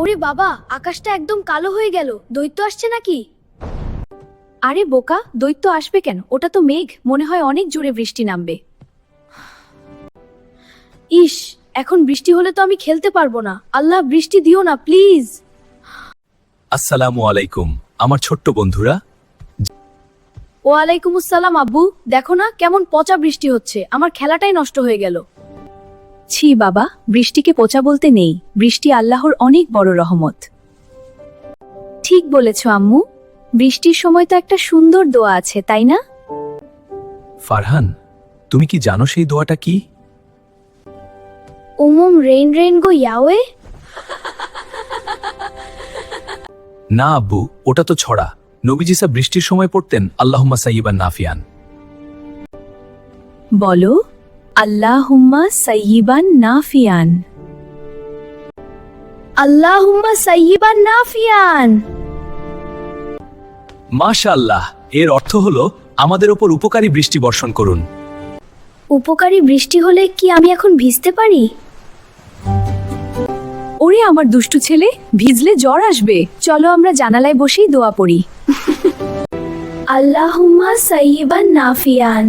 ওরে বাবা আকাশটা একদম কালো হয়ে গেল। দৈত্য আসছে নাকি? আরে বোকা দৈত্য আসবে কেন? ওটা তো মেঘ মনে হয় অনেক জোরে বৃষ্টি নামবে। ইস এখন বৃষ্টি হলে তো আমি খেলতে পারব না। আল্লাহ বৃষ্টি দিও না প্লিজ। আসসালামু আলাইকুম আমার ছোট্ট বন্ধুরা। ওয়ালাইকুম আসসালাম আব্বু। দেখো না কেমন পচা বৃষ্টি হচ্ছে। আমার খেলাটাই নষ্ট হয়ে গেল। ছি বাবা বৃষ্টিকে পচা বলতে নেই। বৃষ্টি আল্লাহর অনেক বড় রহমত। ঠিক বলেছ আম্মু। বৃষ্টির সময় তো একটা সুন্দর দোয়া আছে তাই না? ফারহান তুমি কি জানো সেই দোয়াটা কি? উমুম রেইন রেইন গো ইয়াওয়ে। না আব্বু ওটা তো ছড়া। নবীজিসা বৃষ্টির সময় পড়তেন আল্লাহুম্মা সাইয়িবান নাফিয়ান। বলো। আল্লাহুম্মা সাইয়িবান নাফিয়ান। আল্লাহুম্মা সাইয়িবান নাফিয়ান। মাশাআল্লাহ এর অর্থ হলো আমাদের ওপর উপকারী বৃষ্টি বর্ষণ করুন। উপকারী বৃষ্টি হলে কি আমি এখন ভিজতে পারি? ওরে আমার দুষ্টু ছেলে ভিজলে জ্বর আসবে। চলো আমরা জানালায় বসেই দোয়া পড়ি। আল্লাহুম্মা সাইয়িবান নাফিয়ান।